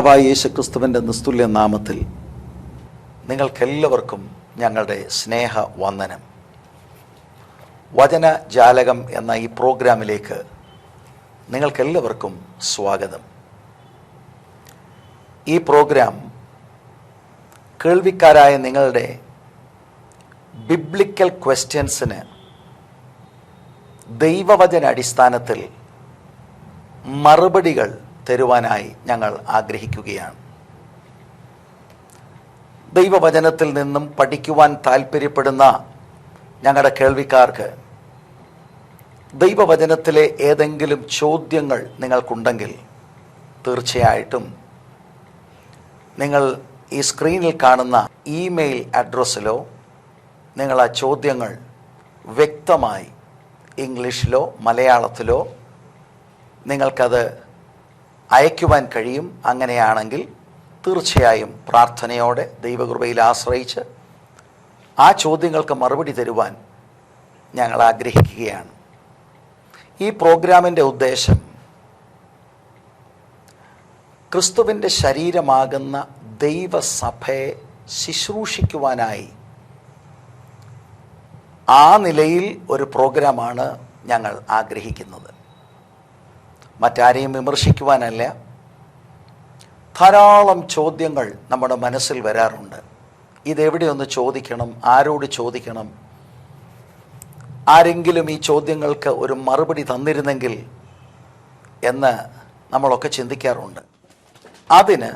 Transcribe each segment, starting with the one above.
കർത്താവായ യേശുക്രിസ്തുവിന്റെ നിസ്തുല്യ നാമത്തിൽ നിങ്ങൾക്കെല്ലാവർക്കും ഞങ്ങളുടെ സ്നേഹ വന്ദനം വചനജാലകം എന്ന ഈ പ്രോഗ്രാമിലേക്ക് നിങ്ങൾക്കെല്ലാവർക്കും സ്വാഗതം. ഈ പ്രോഗ്രാം കേൾവിക്കാരായ നിങ്ങളുടെ ബിബ്ലിക്കൽ ക്വസ്റ്റ്യൻസിന് ദൈവവചന അടിസ്ഥാനത്തിൽ മറുപടികൾ തരുവാനായി ഞങ്ങൾ ആഗ്രഹിക്കുകയാണ്. ദൈവവചനത്തിൽ നിന്നും പഠിക്കുവാൻ താല്പര്യപ്പെടുന്ന ഞങ്ങളുടെ കേൾവിക്കാർക്ക് ദൈവവചനത്തിലെ ഏതെങ്കിലും ചോദ്യങ്ങൾ നിങ്ങൾക്കുണ്ടെങ്കിൽ തീർച്ചയായിട്ടും നിങ്ങൾ ഈ സ്ക്രീനിൽ കാണുന്ന ഇമെയിൽ അഡ്രസ്സിലോ നിങ്ങൾ ആ ചോദ്യങ്ങൾ വ്യക്തമായി ഇംഗ്ലീഷിലോ മലയാളത്തിലോ നിങ്ങൾക്കത് അയക്കുവാൻ കഴിയും. അങ്ങനെയാണെങ്കിൽ തീർച്ചയായും പ്രാർത്ഥനയോടെ ദൈവകൃപയിൽ ആശ്രയിച്ച് ആ ചോദ്യങ്ങൾക്ക് മറുപടി തരുവാൻ ഞങ്ങൾ ആഗ്രഹിക്കുകയാണ്. ഈ പ്രോഗ്രാമിന്റെ ഉദ്ദേശം ക്രിസ്തുവിന്റെ ശരീരമാകുന്ന ദൈവസഭയെ ശുശ്രൂഷിക്കുവാനായി ആ നിലയിൽ ഒരു പ്രോഗ്രാമാണ് ഞങ്ങൾ ആഗ്രഹിക്കുന്നത്. മറ്റാരെയും വിമർശിക്കുവാനല്ല. ധാരാളം ചോദ്യങ്ങൾ നമ്മുടെ മനസ്സിൽ വരാറുണ്ട്. ഇതെവിടെ ഒന്ന് ചോദിക്കണം? ആരോട് ചോദിക്കണം? ആരെങ്കിലും ഈ ചോദ്യങ്ങൾക്ക് ഒരു മറുപടി തന്നിരുന്നെങ്കിൽ എന്ന് നമ്മളൊക്കെ ചിന്തിക്കാറുണ്ട്. അതിന്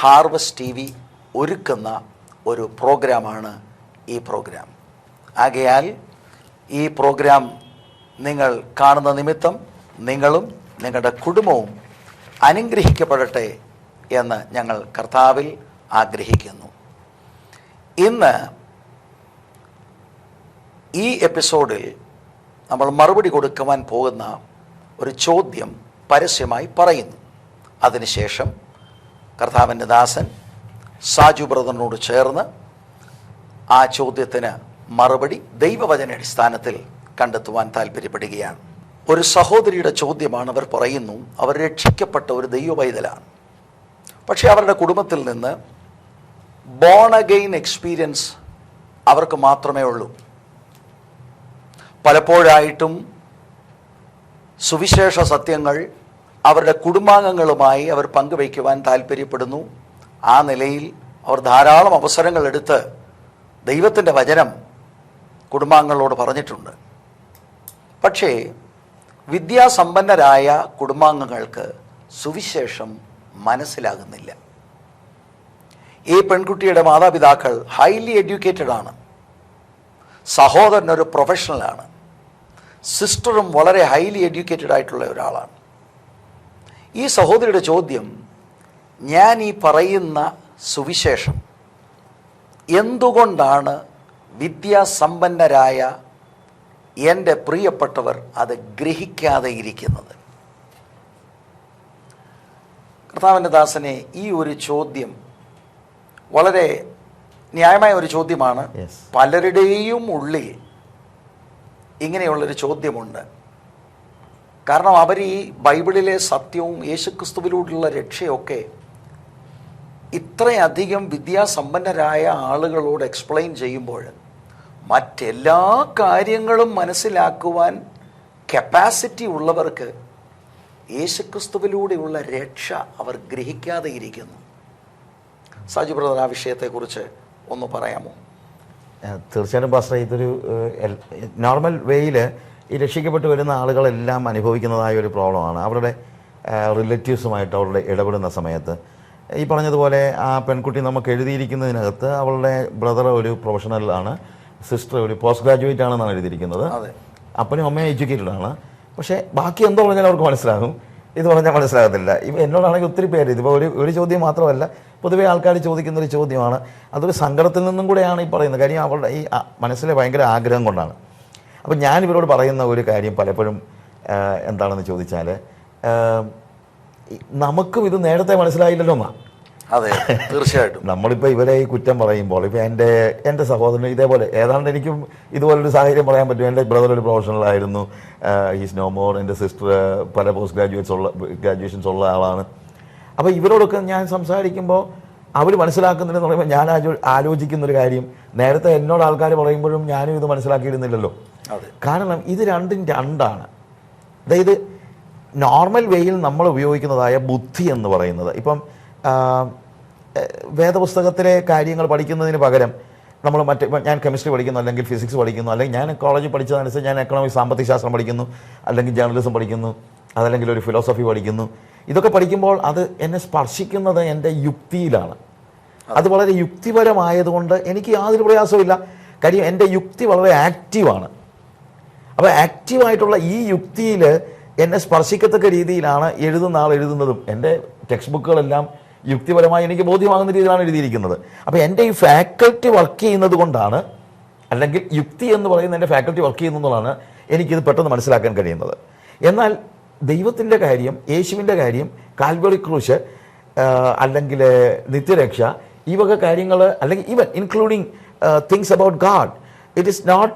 ഹാർവസ്റ്റ് ടി വി ഒരുക്കുന്ന ഒരു പ്രോഗ്രാമാണ് ഈ പ്രോഗ്രാം. ആകയാൽ ഈ പ്രോഗ്രാം നിങ്ങൾ കാണുന്ന നിമിത്തം നിങ്ങളും നിങ്ങളുടെ കുടുംബവും അനുഗ്രഹിക്കപ്പെടട്ടെ എന്ന് ഞങ്ങൾ കർത്താവിൽ ആഗ്രഹിക്കുന്നു. ഇന്ന് ഈ എപ്പിസോഡിൽ നമ്മൾ മറുപടി കൊടുക്കുവാൻ പോകുന്ന ഒരു ചോദ്യം പരസ്യമായി പറയുന്നു. അതിനുശേഷം കർത്താവിന്റെ ദാസൻ സാജു ബ്രദറിനോട് ചേർന്ന് ആ ചോദ്യത്തിന് മറുപടി ദൈവവചന അടിസ്ഥാനത്തിൽ കണ്ടെത്തുവാൻ താല്പര്യപ്പെടുകയാണ് ഒരു സഹോദരിയുടെ ചോദ്യമാണ് അവർ പറയുന്നു അവർ രക്ഷിക്കപ്പെട്ട ഒരു ദൈവവൈതലാണ്. പക്ഷേ അവരുടെ കുടുംബത്തിൽ നിന്ന് ബോൺ അഗെയിൻ എക്സ്പീരിയൻസ് അവർക്ക് മാത്രമേ ഉള്ളൂ. പലപ്പോഴായിട്ടും സുവിശേഷ സത്യങ്ങൾ അവരുടെ കുടുംബാംഗങ്ങളുമായി അവർ പങ്കുവയ്ക്കുവാൻ താല്പര്യപ്പെടുന്നു. ആ നിലയിൽ അവർ ധാരാളം അവസരങ്ങൾ എടുത്ത് ദൈവത്തിന്റെ വചനം കുടുംബാംഗങ്ങളോട് പറഞ്ഞിട്ടുണ്ട്. പക്ഷേ വിദ്യാസമ്പന്നരായ കുടുംബാംഗങ്ങൾക്ക് സുവിശേഷം മനസ്സിലാകുന്നില്ല. ഈ പെൺകുട്ടിയുടെ മാതാപിതാക്കൾ ഹൈലി എഡ്യൂക്കേറ്റഡ് ആണ്. സഹോദരൻ ഒരു പ്രൊഫഷണലാണ് സിസ്റ്ററും വളരെ ഹൈലി എഡ്യൂക്കേറ്റഡ് ആയിട്ടുള്ള ഒരാളാണ്. ഈ സഹോദരിയുടെ ചോദ്യം ഞാൻ ഈ പറയുന്ന സുവിശേഷം എന്തുകൊണ്ടാണ് വിദ്യാസമ്പന്നരായ എന്റെ പ്രിയപ്പെട്ടവർ അത് ഗ്രഹിക്കാതെ ഇരിക്കുന്നത്. കർത്താവിന്റെ ദാസനെ ഈ ഒരു ചോദ്യം വളരെ ന്യായമായ ഒരു ചോദ്യമാണ്. പലരുടെയും ഉള്ളിൽ ഇങ്ങനെയുള്ളൊരു ചോദ്യമുണ്ട്. കാരണം അവർ ഈ ബൈബിളിലെ സത്യവും യേശുക്രിസ്തുവിലൂടെയുള്ള രക്ഷയൊക്കെ ഇത്രയധികം വിദ്യാസമ്പന്നരായ ആളുകളോട് എക്സ്പ്ലെയിൻ ചെയ്യുമ്പോൾ മറ്റെല്ലാ കാര്യങ്ങളും മനസ്സിലാക്കുവാൻ കപ്പാസിറ്റി ഉള്ളവർക്ക് യേശുക്രിസ്തുവിലൂടെയുള്ള രക്ഷ അവർ ഗ്രഹിക്കാതെ ഇരിക്കുന്നു. സാജു ബ്രദർ ആ വിഷയത്തെക്കുറിച്ച് ഒന്ന് പറയാമോ? തീർച്ചയായിട്ടും പാസ്റ്റർ ഇതൊരു നോർമൽ വേയിൽ ഈ രക്ഷിക്കപ്പെട്ട് വരുന്ന ആളുകളെല്ലാം അനുഭവിക്കുന്നതായ ഒരു പ്രോബ്ലമാണ്. അവരുടെ റിലേറ്റീവ്സുമായിട്ട് അവരുടെ ഇടപെടുന്ന സമയത്ത്. ഈ പറഞ്ഞതുപോലെ ആ പെൺകുട്ടി നമുക്ക് എഴുതിയിരിക്കുന്നതിനകത്ത് അവളുടെ ബ്രദർ ഒരു പ്രൊഫഷണലാണ് സിസ്റ്റർ ഒരു പോസ്റ്റ് ഗ്രാജുവേറ്റ് ആണെന്നാണ് എഴുതിയിരിക്കുന്നത്. അതെ. അപ്പനും അമ്മയും എഡ്യൂക്കേറ്റഡ് ആണ്. പക്ഷേ ബാക്കി എന്തോ പറഞ്ഞാൽ അവർക്ക് മനസ്സിലാകും. ഇത് പറഞ്ഞാൽ മനസ്സിലാകത്തില്ല. ഇപ്പം എന്നോടാണെങ്കിൽ ഒത്തിരി പേര് ഇതിപ്പോൾ ഒരു ഒരു ചോദ്യം മാത്രമല്ല പൊതുവേ ആൾക്കാർ ചോദിക്കുന്ന ഒരു ചോദ്യമാണ്. അതൊരു സങ്കടത്തിൽ നിന്നും കൂടെയാണ് ഈ പറയുന്നത്. കാര്യം അവളുടെ ഈ മനസ്സിലെ ഭയങ്കര ആഗ്രഹം കൊണ്ടാണ്. അപ്പം ഞാൻ ഇവരോട് പറയുന്ന ഒരു കാര്യം പലപ്പോഴും എന്താണെന്ന് ചോദിച്ചാൽ നമുക്കും ഇത് നേരത്തെ മനസ്സിലായില്ലല്ലോ എന്നാ. അതെ തീർച്ചയായിട്ടും. നമ്മളിപ്പോൾ ഇവരെ ഈ കുറ്റം പറയുമ്പോൾ ഇപ്പോൾ എന്റെ എന്റെ സഹോദരൻ ഇതേപോലെ ഏതാണ്ട് എനിക്കും ഇതുപോലൊരു സാഹചര്യം പറയാൻ പറ്റും. എന്റെ ബ്രദർ ഒരു പ്രൊഫഷണൽ ആയിരുന്നു. ഹീസ് നോ മോർ എന്റെ സിസ്റ്റർ പല പോസ്റ്റ് ഗ്രാജുവേറ്റ്സ് ഉള്ള ഗ്രാജുവേഷൻസ് ഉള്ള ആളാണ്. അപ്പോൾ ഇവരോടൊക്കെ ഞാൻ സംസാരിക്കുമ്പോൾ അവർ മനസ്സിലാക്കുന്നില്ലെന്ന് പറയുമ്പോൾ ഞാൻ ആലോ- ആലോചിക്കുന്ന ഒരു കാര്യം. നേരത്തെ എന്നോട് ആൾക്കാർ പറയുമ്പോഴും ഞാനും ഇത് മനസ്സിലാക്കിയിരുന്നില്ലല്ലോ. അതെ. കാരണം ഇത് രണ്ടും രണ്ടാണ്. അതായത് നോർമൽ വേയിൽ നമ്മൾ ഉപയോഗിക്കുന്നതായ ബുദ്ധി എന്ന് പറയുന്നത്. ഇപ്പം വേദപുസ്തകത്തിലെ കാര്യങ്ങൾ പഠിക്കുന്നതിന് പകരം നമ്മൾ മറ്റേ ഞാൻ കെമിസ്ട്രി പഠിക്കുന്നു അല്ലെങ്കിൽ ഫിസിക്സ് പഠിക്കുന്നു അല്ലെങ്കിൽ ഞാൻ കോളേജിൽ പഠിച്ചതനുസരിച്ച് ഞാൻ എക്കണോമിക്സ് സാമ്പത്തിക ശാസ്ത്രം പഠിക്കുന്നു അല്ലെങ്കിൽ ജേർണലിസം പഠിക്കുന്നു അതല്ലെങ്കിൽ ഒരു ഫിലോസഫി പഠിക്കുന്നു. ഇതൊക്കെ പഠിക്കുമ്പോൾ അത് എന്നെ സ്പർശിക്കുന്നത് എന്റെ യുക്തിയിലാണ്. അത്. വളരെ യുക്തിപരമായതുകൊണ്ട് എനിക്ക് യാതൊരു പ്രയാസമില്ല കാര്യം എന്റെ യുക്തി വളരെ ആക്റ്റീവാണ്. അപ്പോൾ ആക്റ്റീവായിട്ടുള്ള ഈ യുക്തിയിൽ എന്നെ സ്പർശിക്കത്തക്ക രീതിയിലാണ് എഴുതുന്ന ആൾ എഴുതുന്നതും. എന്റെ ടെക്സ്റ്റ് ബുക്കുകളെല്ലാം യുക്തിപരമായി എനിക്ക് ബോധ്യമാകുന്ന രീതിയിലാണ് എഴുതിയിരിക്കുന്നത്. അപ്പോൾ എന്റെ ഈ ഫാക്കൽറ്റി വർക്ക് ചെയ്യുന്നത് കൊണ്ടാണ് അല്ലെങ്കിൽ യുക്തി എന്ന് പറയുന്ന എന്റെ ഫാക്കൽറ്റി വർക്ക് ചെയ്യുന്നതാണ് എനിക്കിത് പെട്ടെന്ന് മനസ്സിലാക്കാൻ കഴിയുന്നത്. എന്നാൽ ദൈവത്തിന്റെ കാര്യം യേശുവിന്റെ കാര്യം കാൽവറി ക്രൂശ് അല്ലെങ്കിൽ നിത്യരക്ഷ ഈ വക കാര്യങ്ങൾ അല്ലെങ്കിൽ even including things about God it is not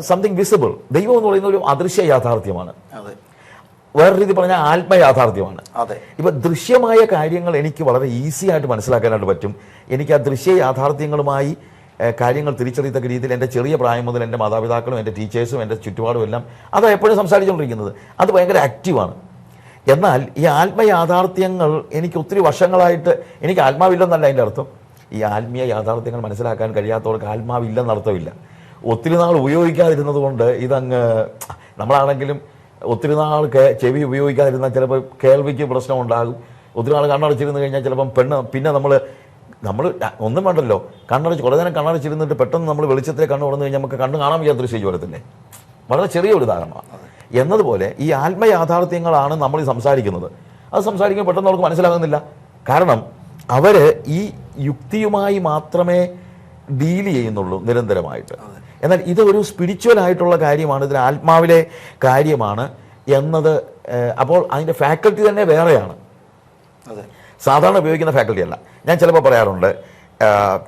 something visible ദൈവം എന്ന് പറയുന്ന ഒരു അദൃശ്യ യാഥാർത്ഥ്യമാണ്. അതെ. വേറെ രീതി പറഞ്ഞാൽ ആത്മയാഥാർത്ഥ്യമാണ്. അതെ. ഇപ്പൊ ദൃശ്യമായ കാര്യങ്ങൾ എനിക്ക് വളരെ ഈസി ആയിട്ട് മനസ്സിലാക്കാനായിട്ട് പറ്റും. എനിക്ക് ആ ദൃശ്യ യാഥാർത്ഥ്യങ്ങളുമായി കാര്യങ്ങൾ തിരിച്ചറിയത്തക്ക രീതിയിൽ എന്റെ ചെറിയ പ്രായം മുതൽ എന്റെ മാതാപിതാക്കളും എന്റെ ടീച്ചേഴ്സും എന്റെ ചുറ്റുപാടും എല്ലാം അത് എപ്പോഴും സംസാരിച്ചുകൊണ്ടിരിക്കുന്നത്. അത് ഭയങ്കര ആക്റ്റീവാണ് എന്നാൽ ഈ ആത്മയാഥാർത്ഥ്യങ്ങൾ എനിക്ക് ഒത്തിരി വർഷങ്ങളായിട്ട് എനിക്ക് ആത്മാവില്ലെന്നല്ല അതിന്റെ അർത്ഥം. ഈ ആത്മീയ യാഥാർത്ഥ്യങ്ങൾ മനസ്സിലാക്കാൻ കഴിയാത്തവർക്ക് ആത്മാവില്ലെന്നർത്ഥമില്ല. ഒത്തിരി നാൾ ഉപയോഗിക്കാതിരുന്നത് കൊണ്ട് ഇതങ്ങ് നമ്മളാണെങ്കിലും ഒത്തിരി നാൾ ചെവി ഉപയോഗിക്കാതിരുന്നാൽ ചിലപ്പോൾ കേൾവിക്ക് പ്രശ്നം ഉണ്ടാകും ഒത്തിരി നാൾ കണ്ണടച്ചിരുന്ന് കഴിഞ്ഞാൽ ചിലപ്പം പെണ്ണ് പിന്നെ നമ്മൾ നമ്മൾ ഒന്നും വേണ്ടല്ലോ. കണ്ണടച്ച് കുറേ നേരം കണ്ണടച്ചിരുന്നിട്ട് പെട്ടെന്ന് നമ്മൾ വെളിച്ചത്തിലെ കണ്ണ് തുറന്നു കഴിഞ്ഞാൽ നമുക്ക് കണ്ണ് കാണാൻ വയ്യാത്തൊരു സ്റ്റേജ് വരത്തില്ലേ വളരെ ചെറിയ ഒരു ഉദാഹരണമാണ്. എന്നതുപോലെ ഈ ആത്മയാഥാർത്ഥ്യങ്ങളാണ് നമ്മൾ ഈ സംസാരിക്കുന്നത്. അത് സംസാരിക്കുമ്പോൾ പെട്ടെന്ന് അവർക്ക് മനസ്സിലാകുന്നില്ല. കാരണം അവർ ഈ യുക്തിയുമായി മാത്രമേ ഡീൽ ചെയ്യുന്നുള്ളൂ നിരന്തരമായിട്ട്. എന്നാൽ ഇത് ഒരു സ്പിരിച്വൽ ആയിട്ടുള്ള കാര്യമാണ് ഇതിന് ആത്മാവിലെ കാര്യമാണ് എന്നത് അപ്പോൾ അതിന്റെ ഫാക്കൽറ്റി തന്നെ വേറെയാണ്. അതെ. സാധാരണ ഉപയോഗിക്കുന്ന ഫാക്കൽറ്റി അല്ല. ഞാൻ ചിലപ്പോൾ പറയാറുണ്ട്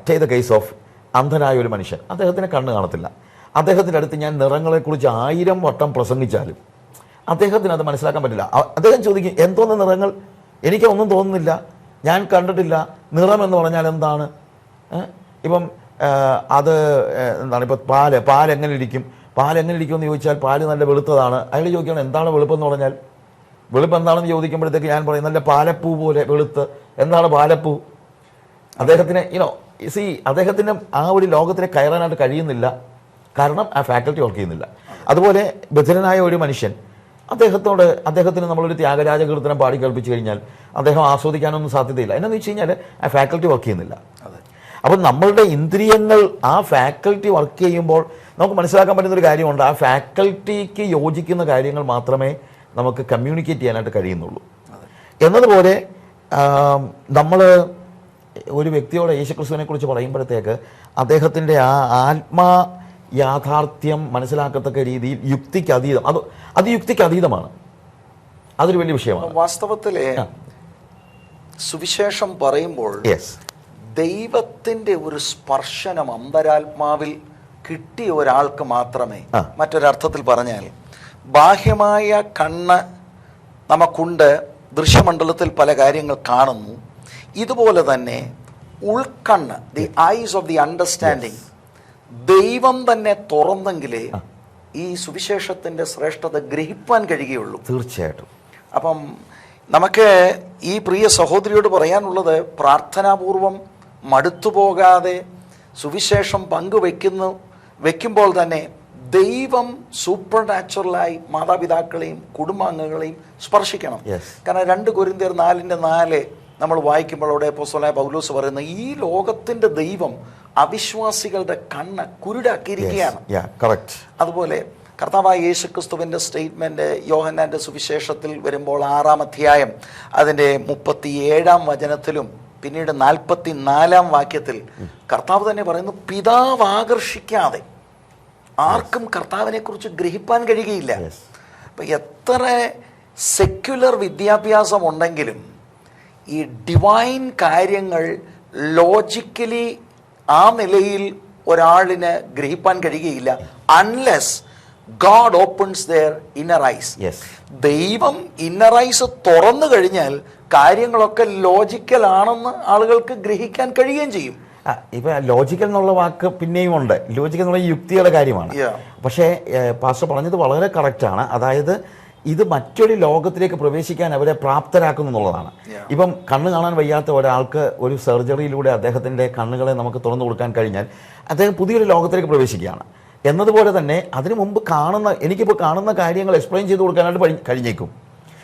ടേ ദ കേസ് ഓഫ് അന്ധനായ ഒരു മനുഷ്യൻ. അദ്ദേഹത്തിന് കണ്ണ് കാണത്തില്ല. അദ്ദേഹത്തിന്റെ അടുത്ത് ഞാൻ നിറങ്ങളെക്കുറിച്ച് ആയിരം വട്ടം പ്രസംഗിച്ചാലും അദ്ദേഹത്തിന് അത് മനസ്സിലാക്കാൻ പറ്റില്ല. അദ്ദേഹം ചോദിക്കും എന്തോന്ന് നിറങ്ങൾ? എനിക്കൊന്നും തോന്നുന്നില്ല. ഞാൻ കണ്ടിട്ടില്ല. നിറം എന്ന് പറഞ്ഞാൽ എന്താണ്? ഇപ്പം അത് എന്താണ് ഇപ്പോൾ പാൽ പാൽ എങ്ങനെ ഇരിക്കും പാൽ എങ്ങനെ ഇരിക്കുമെന്ന് ചോദിച്ചാൽ പാൽ നല്ല വെളുത്തതാണ്. അയാൾ ചോദിക്കണം എന്താണ് വെളുപ്പം എന്ന് പറഞ്ഞാൽ? വെളുപ്പം എന്താണെന്ന് ചോദിക്കുമ്പോഴത്തേക്ക് ഞാൻ പറയും നല്ല പാലപ്പൂ പോലെ വെളുത്ത്. എന്താണ് പാലപ്പൂ? അദ്ദേഹത്തിന് യുനോ സി അദ്ദേഹത്തിന് ആ ഒരു ലോകത്തിലെ കയറാനായിട്ട് കഴിയുന്നില്ല. കാരണം ആ ഫാക്കൽറ്റി വർക്ക് ചെയ്യുന്നില്ല. അതുപോലെ ബധിരനായ ഒരു മനുഷ്യൻ അദ്ദേഹത്തോട് അദ്ദേഹത്തിന് നമ്മളൊരു ത്യാഗരാജ കീർത്തനം പാടി കേൾപ്പിച്ചു കഴിഞ്ഞാൽ അദ്ദേഹം ആസ്വദിക്കാനൊന്നും സാധ്യതയില്ല. എന്നാന്ന് വെച്ച് കഴിഞ്ഞാൽ ആ ഫാക്കൽറ്റി വർക്ക് ചെയ്യുന്നില്ല. അപ്പം നമ്മളുടെ ഇന്ദ്രിയങ്ങൾ ആ ഫാക്കൽറ്റി വർക്ക് ചെയ്യുമ്പോൾ നമുക്ക് മനസ്സിലാക്കാൻ പറ്റുന്ന ഒരു കാര്യമുണ്ട്. ആ ഫാക്കൽറ്റിക്ക് യോജിക്കുന്ന കാര്യങ്ങൾ മാത്രമേ നമുക്ക് കമ്മ്യൂണിക്കേറ്റ് ചെയ്യാനായിട്ട് കഴിയുന്നുള്ളൂ. എന്നതുപോലെ നമ്മൾ ഒരു വ്യക്തിയോട് യേശുക്രിസ്തുവിനെ കുറിച്ച് പറയുമ്പോഴത്തേക്ക് അദ്ദേഹത്തിന്റെ ആ ആത്മാ യാഥാർത്ഥ്യം മനസ്സിലാക്കത്തക്ക രീതിയിൽ യുക്തിക്ക് അതീതം. അത് അത് യുക്തിക്ക് അതീതമാണ്. അതൊരു വലിയ വിഷയമാണ്. വാസ്തവത്തിലെ സുവിശേഷം പറയുമ്പോൾ ദൈവത്തിന്റെ ഒരു സ്പർശനം അന്തരാത്മാവിൽ കിട്ടിയ ഒരാൾക്ക് മാത്രമേ. മറ്റൊരർത്ഥത്തിൽ പറഞ്ഞാൽ ബാഹ്യമായ കണ്ണ് നമുക്കുണ്ട് ദൃശ്യമണ്ഡലത്തിൽ പല കാര്യങ്ങൾ കാണുന്നു. ഇതുപോലെ തന്നെ ഉൾക്കണ്ണ് the eyes of the understanding ദൈവം തന്നെ തുറന്നെങ്കിലേ ഈ സുവിശേഷത്തിന്റെ ശ്രേഷ്ഠത ഗ്രഹിപ്പാൻ കഴിയുകയുള്ളൂ. തീർച്ചയായിട്ടും. അപ്പം നമുക്ക് ഈ പ്രിയ സഹോദരിയോട് പറയാനുള്ളത് പ്രാർത്ഥനാപൂർവം മടുത്തുപോകാതെ സുവിശേഷം പങ്കുവെക്കുന്നു വെക്കുമ്പോൾ തന്നെ ദൈവം സൂപ്പർ നാച്ചുറലായി മാതാപിതാക്കളെയും കുടുംബാംഗങ്ങളെയും സ്പർശിക്കണം. കാരണം രണ്ട് കുരിന്തിയർ നാലിന്റെ നാല് നമ്മൾ വായിക്കുമ്പോൾ അവിടെ പോസ്തോലായ പൗലോസ് പറയുന്ന ഈ ലോകത്തിന്റെ ദൈവം അവിശ്വാസികളുടെ കണ്ണ് കുരുടാക്കിയിരിക്കുകയാണ്. അതുപോലെ കർത്താവായ യേശുക്രിസ്തുവിന്റെ സ്റ്റേറ്റ്മെന്റ് യോഹന്നാന്റെ സുവിശേഷത്തിൽ വരുമ്പോൾ ആറാം അധ്യായം അതിന്റെ മുപ്പത്തി ഏഴാം വചനത്തിലും പിന്നീട് നാൽപ്പത്തി നാലാം വാക്യത്തിൽ കർത്താവ് തന്നെ പറയുന്നു പിതാവ് ആകർഷിക്കാതെ ആർക്കും കർത്താവിനെ കുറിച്ച് ഗ്രഹിപ്പാൻ കഴിയുകയില്ല. അപ്പൊ എത്ര സെക്യുലർ വിദ്യാഭ്യാസം ഉണ്ടെങ്കിലും ഈ ഡിവൈൻ കാര്യങ്ങൾ ലോജിക്കലി ആ നിലയിൽ ഒരാളിന് ഗ്രഹിപ്പാൻ കഴിയുകയില്ല unless God opens their inner eyes ദൈവം ഇന്നർ ഐസ് തുറന്നു കഴിഞ്ഞാൽ കാര്യങ്ങളൊക്കെ ലോജിക്കൽ ആണെന്ന് ആളുകൾക്ക് ഗ്രഹിക്കാൻ കഴിയുകയും ചെയ്യും. ഇപ്പൊ ലോജിക്കൽ എന്നുള്ള വാക്ക് പിന്നെയും ഉണ്ട്. ലോജിക്കൽ എന്നുള്ള യുക്തിയുടെ കാര്യമാണ്. പക്ഷേ പാസ്റ്റർ പറഞ്ഞത് വളരെ കറക്റ്റാണ് അതായത് ഇത് മറ്റൊരു ലോകത്തിലേക്ക് പ്രവേശിക്കാൻ അവരെ പ്രാപ്തരാക്കുന്നു എന്നുള്ളതാണ്. ഇപ്പം കണ്ണ് കാണാൻ വയ്യാത്ത ഒരാൾക്ക് ഒരു സർജറിയിലൂടെ അദ്ദേഹത്തിന്റെ കണ്ണുകളെ നമുക്ക് തുറന്നു കൊടുക്കാൻ കഴിഞ്ഞാൽ അദ്ദേഹം പുതിയൊരു ലോകത്തിലേക്ക് പ്രവേശിക്കുകയാണ്. എന്നതുപോലെ തന്നെ അതിനു മുമ്പ് കാണുന്ന എനിക്കിപ്പോൾ കാണുന്ന കാര്യങ്ങൾ എക്സ്പ്ലെയിൻ ചെയ്ത് കൊടുക്കാനായിട്ട് പഴി- കഴിഞ്ഞേക്കും.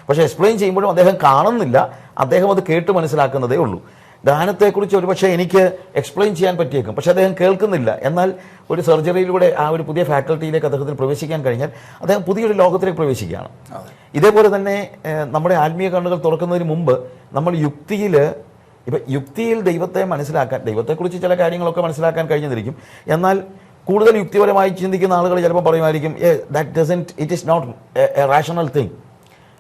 പക്ഷേ എക്സ്പ്ലെയിൻ ചെയ്യുമ്പോഴും അദ്ദേഹം കാണുന്നില്ല. അദ്ദേഹം അത് കേട്ട് മനസ്സിലാക്കുന്നതേ ഉള്ളൂ. ഗാനത്തെക്കുറിച്ച് ഒരുപക്ഷെ എനിക്ക് എക്സ്പ്ലെയിൻ ചെയ്യാൻ പറ്റിയേക്കും. പക്ഷേ അദ്ദേഹം കേൾക്കുന്നില്ല. എന്നാൽ ഒരു സർജറിയിലൂടെ ആ ഒരു പുതിയ ഫാക്കൽറ്റിയിലേക്ക് അദ്ദേഹത്തിന് പ്രവേശിക്കാൻ കഴിഞ്ഞാൽ അദ്ദേഹം പുതിയൊരു ലോകത്തിലേക്ക് പ്രവേശിക്കുകയാണ്. ഇതേപോലെ തന്നെ നമ്മുടെ ആത്മീയ കണ്ണുകൾ തുറക്കുന്നതിന് മുമ്പ് നമ്മൾ യുക്തിയിൽ ഇപ്പം യുക്തിയിൽ ദൈവത്തെ മനസ്സിലാക്കാൻ ദൈവത്തെക്കുറിച്ച് ചില കാര്യങ്ങളൊക്കെ മനസ്സിലാക്കാൻ കഴിഞ്ഞിരിക്കും എന്നാൽ കൂടുതൽ യുക്തിപരമായി ചിന്തിക്കുന്ന ആളുകൾ ചിലപ്പോൾ പറയുമായിരിക്കും ഏ that doesn't it is not a rational thing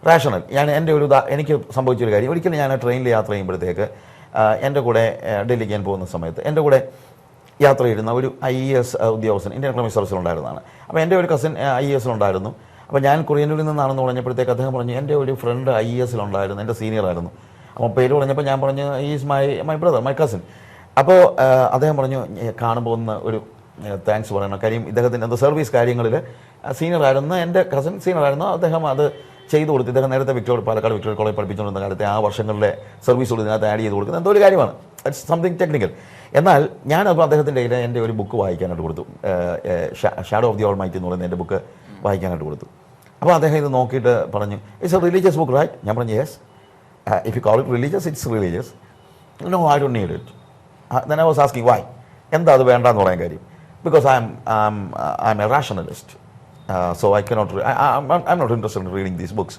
rational ഞാൻ എന്റെ ഒരു എനിക്ക് സംഭവിച്ചൊരു കാര്യം. ഒരിക്കലും ഞാൻ ട്രെയിനിൽ യാത്ര ചെയ്യുമ്പോഴത്തേക്ക് എന്റെ കൂടെ ഡൽഹിക്ക് ഞാൻ പോകുന്ന സമയത്ത് എന്റെ കൂടെ യാത്ര ചെയ്യുന്ന ഒരു ഐ ഇ എസ് ഉദ്യോഗസ്ഥൻ ഇന്ത്യൻ എക്കണോമിക് സർവീസിലുണ്ടായിരുന്നതാണ് അപ്പോൾ എന്റെ ഒരു കസിൻ ഐ ഇ എസിലുണ്ടായിരുന്നു അപ്പോൾ ഞാൻ കൊറിയനൂരിൽ നിന്നാണെന്ന് പറഞ്ഞപ്പോഴത്തേക്ക് അദ്ദേഹം പറഞ്ഞു എന്റെ ഒരു ഫ്രണ്ട് ഐ ഇ എസിലുണ്ടായിരുന്നു എന്റെ സീനിയറായിരുന്നു അപ്പോൾ പേര് പറഞ്ഞപ്പോൾ ഞാൻ പറഞ്ഞു is my my brother my cousin അപ്പോൾ അദ്ദേഹം പറഞ്ഞു "ഏ, കാണുമ്പോൾ ഒന്ന് ഒരു താങ്ക്സ് പറയണം. കാര്യം ഇദ്ദേഹത്തിന്റെ എന്താ സർവീസ് കാര്യങ്ങളിൽ സീനിയർ ആയിരുന്ന എന്റെ കസിൻ സീനിയർ ആയിരുന്നു അദ്ദേഹം അത് ചെയ്തു കൊടുത്തു. ഇദ്ദേഹം നേരത്തെ വിക്ടോറിയ പാലക്കാട് വിക്ടോറിയ കോളേജ് പഠിപ്പിച്ചുകൊണ്ടിരുന്ന കാലത്തെ ആ വർഷങ്ങളിലെ സർവീസുകൾ ഇതിനകത്ത് ആഡ് ചെയ്ത് കൊടുക്കുന്നത്. എന്തോ ഒരു കാര്യമാണ്. ഇറ്റ്സ് സംതിങ് ടെക്നിക്കൽ എന്നാൽ ഞാൻ അപ്പോൾ അദ്ദേഹത്തിന്റെ കയ്യിൽ എന്റെ ഒരു ബുക്ക് വായിക്കാനായിട്ട് കൊടുത്തു. Shadow of the almighty എന്ന് പറയുന്ന എന്റെ ബുക്ക് വായിക്കാനായിട്ട് കൊടുത്തു. അപ്പോൾ അദ്ദേഹം ഇത് നോക്കിയിട്ട് പറഞ്ഞു it's a religious book right ഞാൻ പറഞ്ഞു yes if you call it religious it's religious no I don't need it then I was asking why എന്താ അത് വേണ്ടെന്ന് പറയാൻ കാര്യം. Because I a I'm a rationalist so I cannot I'm not interested in reading these books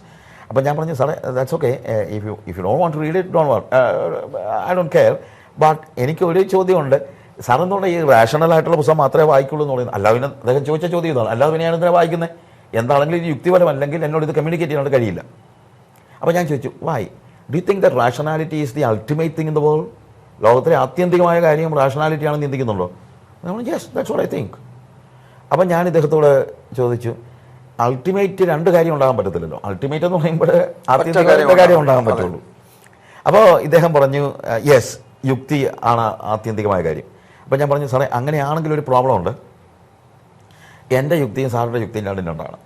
അപ്പം ഞാൻ പറഞ്ഞു സാറേ that's okay if you if you don't want read it don't want I don't care but എനിക്ക് ഒരു ചോദ്യമുണ്ട്. Sir എന്തുകൊണ്ട് ഈ rational ആയിട്ടുള്ള പുസ്തകം മാത്രമേ വായിക്കുള്ളൂ എന്ന് പറയുന്നത്. അല്ലാതെ പിന്നെ അദ്ദേഹം ചോദിച്ച ചോദ്യം ഇതാണ്. അല്ലാതെ പിന്നെ ഞാൻ എന്തിനാണ് വായിക്കുന്നത്? എന്താണെങ്കിലും ഇത് യുക്തിപരമല്ലെങ്കിൽ എന്നോട് ഇത് കമ്മ്യൂണിക്കേറ്റ് ചെയ്യാനായിട്ട് കഴിയില്ല. അപ്പോൾ ഞാൻ ചോദിച്ചു why do think the rationality is the ultimate thing in the world ലോകത്തിലെ ആത്യന്തികമായ കാര്യം റാഷണാലിറ്റി ആണെന്ന് ചിന്തിക്കുന്നുണ്ടോ? നമ്മൾ yes that's what I think അപ്പം ഞാൻ ഇദ്ദേഹത്തോട് ചോദിച്ചു അൾട്ടിമേറ്റ് രണ്ട് കാര്യം ഉണ്ടാകാൻ പറ്റത്തില്ലല്ലോ. അൾട്ടിമേറ്റ് എന്ന് പറയുമ്പോൾ ആത്യന്തിക കാര്യം. ഉണ്ടാകാൻ പറ്റുള്ളൂ. അപ്പോൾ ഇദ്ദേഹം പറഞ്ഞു യെസ് യുക്തി ആണ് ആത്യന്തികമായ കാര്യം. അപ്പം ഞാൻ പറഞ്ഞു സാറേ അങ്ങനെയാണെങ്കിൽ ഒരു പ്രോബ്ലം ഉണ്ട്. എന്റെ യുക്തിയും സാറിന്റെ യുക്തിയും രണ്ടും രണ്ടാണ്.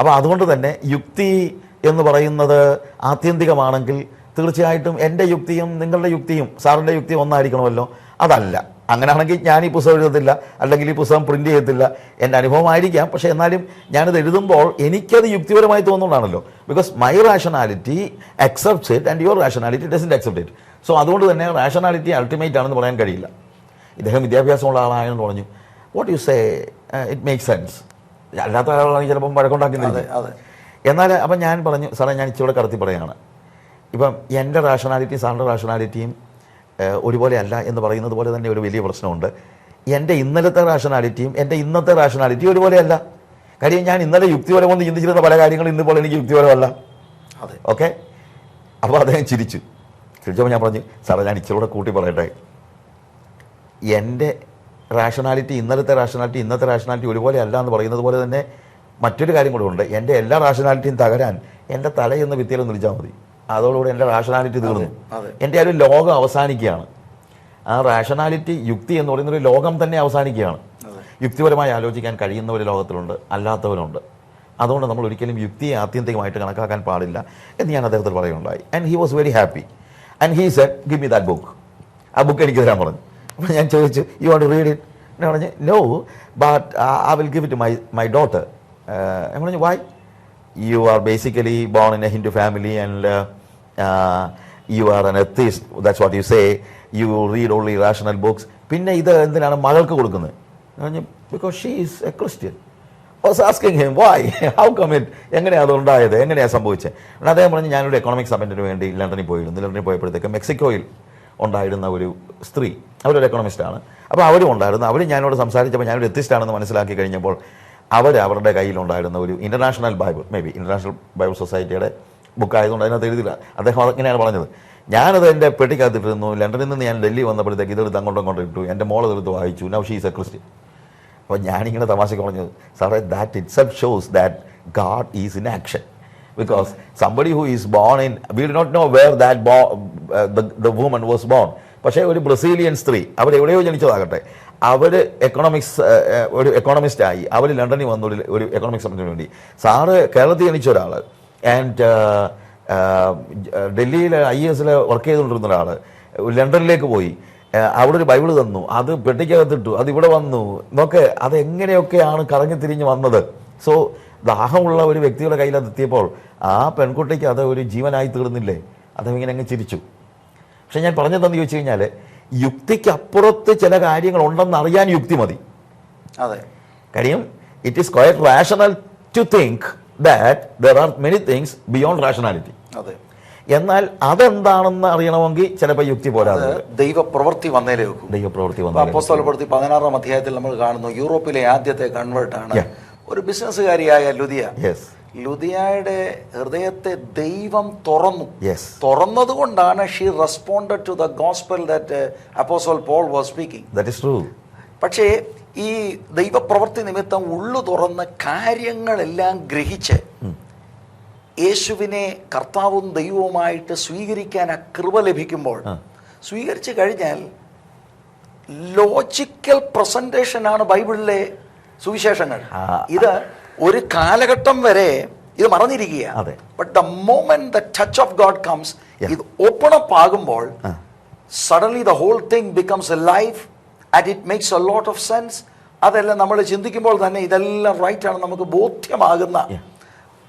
അപ്പോൾ അതുകൊണ്ട് തന്നെ യുക്തി എന്ന് പറയുന്നത് ആത്യന്തികമാണെങ്കിൽ തീർച്ചയായിട്ടും എന്റെ യുക്തിയും നിങ്ങളുടെ യുക്തിയും സാറിന്റെ യുക്തിയും ഒന്നായിരിക്കണമല്ലോ. അതല്ല. അങ്ങനെയാണെങ്കിൽ ഞാൻ ഈ പുസ്തകം എഴുതത്തില്ല അല്ലെങ്കിൽ ഈ പുസ്തകം പ്രിന്റ് ചെയ്യത്തില്ല. എന്റെ അനുഭവമായിരിക്കാം. പക്ഷേ എന്നാലും ഞാനിത് എഴുതുമ്പോൾ എനിക്കത് യുക്തിപരമായി തോന്നുന്നതാണല്ലോ. Because my rationality accepts it and your rationality doesn't accept it so അതുകൊണ്ട് തന്നെ റാഷണാലിറ്റി അൾട്ടിമേറ്റ് ആണെന്ന് പറയാൻ കഴിയില്ല. ഇദ്ദേഹം വിദ്യാഭ്യാസമുള്ള ആളായെന്ന് പറഞ്ഞു. What you say it make sense അല്ലാത്ത ആളാണെങ്കിൽ ചിലപ്പം വഴക്കുണ്ടാക്കുന്നത് എന്നാൽ അപ്പം ഞാൻ പറഞ്ഞു സാറേ ഞാൻ ഇച്ചിരി കടത്തി പറയുകയാണ് ഇപ്പം എന്റെ റാഷണാലിറ്റിയും സാറിന്റെ റാഷണാലിറ്റിയും ഏഹ്, ഒരുപോലെ അല്ല എന്ന് പറയുന്നത് പോലെ തന്നെ ഒരു വലിയ പ്രശ്നമുണ്ട്. എന്റെ ഇന്നലത്തെ റാഷണാലിറ്റിയും എന്റെ ഇന്നത്തെ റാഷണാലിറ്റിയും ഒരുപോലെയല്ല. കാര്യം ഞാൻ ഇന്നലെ യുക്തിപരമെന്ന് ചിന്തിച്ചിരുന്ന പല കാര്യങ്ങളും ഇന്നിപ്പോൾ എനിക്ക് യുക്തിപരമല്ല. അതെ. ഓക്കെ? അപ്പോൾ അദ്ദേഹം ചിരിച്ചു. ചിരിച്ചപ്പോൾ ഞാൻ പറഞ്ഞു സാറേ ഞാൻ ഇച്ചിരി കൂടെ കൂട്ടി പറയട്ടെ. എന്റെ റാഷണാലിറ്റി ഇന്നലത്തെ റാഷണാലിറ്റി ഇന്നത്തെ റാഷണാലിറ്റി ഒരുപോലെ അല്ല എന്ന് പറയുന്നത് പോലെ തന്നെ മറ്റൊരു കാര്യം കൂടെ ഉണ്ട്. എന്റെ എല്ലാ റാഷണാലിറ്റിയും തകരാൻ എന്റെ തലയെന്ന് ഭിത്തിയിലൊന്ന് വിളിച്ചാൽ മതി. അതോടുകൂടി എന്റെ റാഷണാലിറ്റി തീർന്നു. എന്റെ ആ ഒരു ലോകം അവസാനിക്കുകയാണ്. ആ റാഷണാലിറ്റി യുക്തി എന്ന് പറയുന്ന ഒരു ലോകം തന്നെ അവസാനിക്കുകയാണ്. യുക്തിപരമായി ആലോചിക്കാൻ കഴിയുന്ന ഒരു ലോകത്തിലുണ്ട് അല്ലാത്തവരുണ്ട് അതുകൊണ്ട് നമ്മൾ ഒരിക്കലും യുക്തിയെ ആത്യന്തികമായിട്ട് കണക്കാക്കാൻ പാടില്ല എന്ന് ഞാൻ അദ്ദേഹത്തിൽ പറയുകയുണ്ടായി. And he was very happy and he said give me that book ആ ബുക്ക് എനിക്ക് തരാൻ പറഞ്ഞു. അപ്പോൾ ഞാൻ ചോദിച്ചു യു വാണ്ട് റീഡ് ഇറ്റ് ഞാൻ പറഞ്ഞു no but I will give it my my daughter ഞാൻ പറഞ്ഞു why you are basically born in a Hindu family and uh, uh, you are an atheist. That's what you say. You read only rational books. പിന്നെ ഇത് എന്തിനാണ് മകൾക്ക് കൊടുക്കുന്നത്? Because she is a Christian was asking him why how come it എങ്ങനെയാണ് അതുണ്ടായത് എങ്ങനെയാണ് സംഭവിച്ചത് അദ്ദേഹം പറഞ്ഞു ഞാനൊരു എക്കണോമിക് സബ്ജക്റ്റിന് വേണ്ടി ലണ്ടനിൽ പോയിരുന്നു. ലണ്ടനിൽ പോയപ്പോഴത്തേക്ക് മെക്സിക്കോയിൽ ഉണ്ടായിരുന്ന ഒരു സ്ത്രീ. അവരൊരു എക്കണോമിസ്റ്റാണ് അപ്പോൾ അവരും ഉണ്ടായിരുന്നു. അവർ ഞാനോട് സംസാരിച്ചപ്പോൾ ഞാനൊരു എത്തിസ്റ്റാണെന്ന് മനസ്സിലാക്കി കഴിഞ്ഞപ്പോൾ അവർ അവരുടെ കയ്യിലുണ്ടായിരുന്ന ഒരു international Bible maybe international Bible സൊസൈറ്റിയുടെ ബുക്കായതുകൊണ്ട് അതിനകത്ത് എഴുതില്ല അദ്ദേഹം അങ്ങനെയാണ് പറഞ്ഞത്? ഞാനത് എന്റെ പെട്ടിക്കകത്തിട്ടിരുന്നു ലണ്ടനിൽ നിന്ന് ഞാൻ ഡൽഹി വന്നപ്പോഴത്തേക്ക് ഇതെടുത്ത് അങ്ങോട്ടും ഇങ്ങോട്ടും ഇട്ടു. എന്റെ മോളെ എടുത്ത് വായിച്ചു. Now she she's a Christian അപ്പോൾ ഞാനിങ്ങനെ തമാശക്ക് പറഞ്ഞു സാറേ that itself shows that God is in action because somebody who is born in we did not know where that ബോ ദ വുമൺ വാസ് ബോൺ പക്ഷേ ഒരു ബ്രസീലിയൻ സ്ത്രീ അവർ എവിടെയോ ജനിച്ചതാകട്ടെ. അവർ എക്കണോമിക്സ് ഒരു എക്കണോമിസ്റ്റ് ആയി. അവർ ലണ്ടനിൽ വന്ന ഒരു- എക്കണോമിക്സ് സംബന്ധിന് വേണ്ടി. സാറ് കേരളത്തിൽ ജനിച്ച ഒരാൾ ആൻഡ് ഡൽഹിയിലെ ഐ എസിൽ വർക്ക് ചെയ്തുകൊണ്ടിരുന്ന ഒരാൾ ലണ്ടനിലേക്ക് പോയി. അവിടെ ഒരു ബൈബിൾ തന്നു. അത് പെട്ടിക്കകത്തിട്ടു. അത് ഇവിടെ വന്നു. നോക്ക് അത് എങ്ങനെയൊക്കെയാണ് കറങ്ങി തിരിഞ്ഞ് വന്നത്? സോ ദാഹമുള്ള ഒരു വ്യക്തിയുടെ കയ്യിൽ അത് എത്തിയപ്പോൾ ആ പെൺകുട്ടിക്ക് അത് ഒരു ജീവനായി തീർന്നില്ലേ? അദ്ദേഹം ഇങ്ങനെ അങ്ങ് ചിരിച്ചു. പക്ഷെ ഞാൻ പറഞ്ഞതെന്ന് ചോദിച്ചു കഴിഞ്ഞാൽ യുക്തിക്ക് അപ്പുറത്ത് ചില കാര്യങ്ങൾ ഉണ്ടെന്ന് അറിയാൻ യുക്തി മതി. അതെ. കാര്യം it is quite rational to think that there are many things beyond rationality അതെ. എന്നാൽ അതെന്താണെന്ന് അറിയണമെങ്കിൽ ചിലപ്പോൾ യുക്തി പോരാതെ ദൈവപ്രവൃത്തി വന്നേലേ വെക്കും ദൈവപ്രവൃത്തി അപ്പോസ്തലപ്രവൃത്തി പതിനാറാം അധ്യായത്തിൽ നമ്മൾ കാണുന്നു യൂറോപ്പിലെ ആദ്യത്തെ കൺവേർട്ടാണ്. ഒരു ബിസിനസ്സുകാരിയായ ലുദിയ യെസ് ലുദിയയുടെ ഹൃദയത്തെ ദൈവം തുറന്നു. Yes തുറന്നതുകൊണ്ടാണ് she responded to the gospel that apostle Paul was speaking that is true പക്ഷേ ഈ ദൈവപ്രവൃത്തി നിമിത്തം ഉള്ളു തുറന്ന് കാര്യങ്ങളെല്ലാം ഗ്രഹിച്ച് യേശുവിനെ കർത്താവും ദൈവവുമായിട്ട് സ്വീകരിക്കാൻ ആ കൃപ ലഭിക്കുമ്പോൾ സ്വീകരിച്ചു കഴിഞ്ഞാൽ ലോജിക്കൽ പ്രസന്റേഷനാണ് ബൈബിളിലെ സുവിശേഷങ്ങൾ. ഇത് ഒരു കാലഘട്ടം വരെ ഇത് മറന്നിരിക്കുക അതെ. But the moment the touch of God comes ഇത് ഓപ്പൺ അപ്പ് ആകുമ്പോൾ suddenly the whole thing becomes a life and it makes a lot of sense അതെല്ലാം നമ്മൾ ചിന്തിക്കുമ്പോൾ തന്നെ ഇതെല്ലാം റൈറ്റ് ആണ് നമുക്ക് ബോധ്യമാകുന്ന.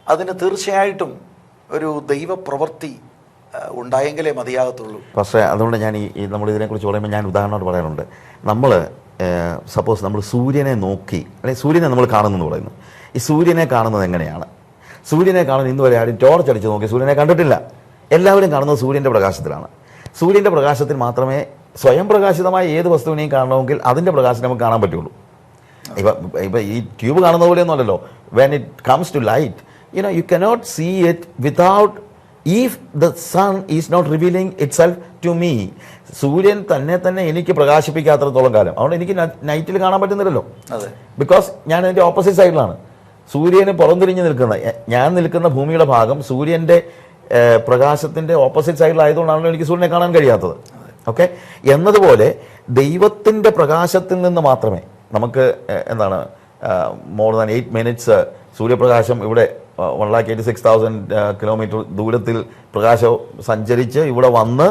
അതിന് തീർച്ചയായിട്ടും ഒരു ദൈവപ്രവൃത്തി ഉണ്ടായെങ്കിലേ മതിയാകത്തുള്ളൂ. പക്ഷേ അതുകൊണ്ട് ഞാൻ ഈ ഈ നമ്മൾ ഇതിനെക്കുറിച്ച് പറയുമ്പോൾ ഞാൻ ഉദാഹരണമായിട്ട് പറയാറുണ്ട്. നമ്മൾ സപ്പോസ് നമ്മൾ സൂര്യനെ നോക്കി അല്ലെങ്കിൽ സൂര്യനെ നമ്മൾ കാണുന്നു എന്ന് പറയുന്നു. ഈ സൂര്യനെ കാണുന്നത് എങ്ങനെയാണ്? സൂര്യനെ കാണുന്നത് ഇന്ന് വരെ ആരും ടോർച്ച് അടിച്ച് നോക്കി സൂര്യനെ കണ്ടിട്ടില്ല. എല്ലാവരും കാണുന്നത് സൂര്യന്റെ പ്രകാശത്തിലാണ്. സൂര്യന്റെ പ്രകാശത്തിൽ മാത്രമേ സ്വയം പ്രകാശിതമായ ഏത് വസ്തുവിനെയും കാണണമെങ്കിൽ അതിന്റെ പ്രകാശം നമുക്ക് കാണാൻ പറ്റുള്ളൂ. ഇപ്പം ഇപ്പം ഈ ട്യൂബ് കാണുന്ന പോലെയൊന്നും അല്ലല്ലോ when it comes to light you know you cannot see it without if the sun is not revealing itself to me സൂര്യൻ തന്നെ തന്നെ എനിക്ക് പ്രകാശിപ്പിക്കാത്തിടത്തോളം കാലം. അതുകൊണ്ട് എനിക്ക് നൈറ്റിൽ കാണാൻ പറ്റുന്നില്ലല്ലോ. അതെ. ബിക്കോസ് ഞാൻ അതിന്റെ ഓപ്പോസിറ്റ് സൈഡിലാണ് സൂര്യന് പുറംതിരിഞ്ഞ് നിൽക്കുന്ന ഞാൻ നിൽക്കുന്ന ഭൂമിയുടെ ഭാഗം സൂര്യന്റെ പ്രകാശത്തിന്റെ ഓപ്പോസിറ്റ് സൈഡിലായതുകൊണ്ടാണല്ലോ എനിക്ക് സൂര്യനെ കാണാൻ കഴിയാത്തത്. ഓക്കെ? എന്നതുപോലെ ദൈവത്തിന്റെ പ്രകാശത്തിൽ നിന്ന് മാത്രമേ നമുക്ക് എന്താണ് മോർ ദാൻ എയ്റ്റ് മിനിറ്റ്സ് സൂര്യപ്രകാശം ഇവിടെ one lakh eighty six thousand kilometre ദൂരത്തിൽ പ്രകാശം സഞ്ചരിച്ച് ഇവിടെ വന്ന്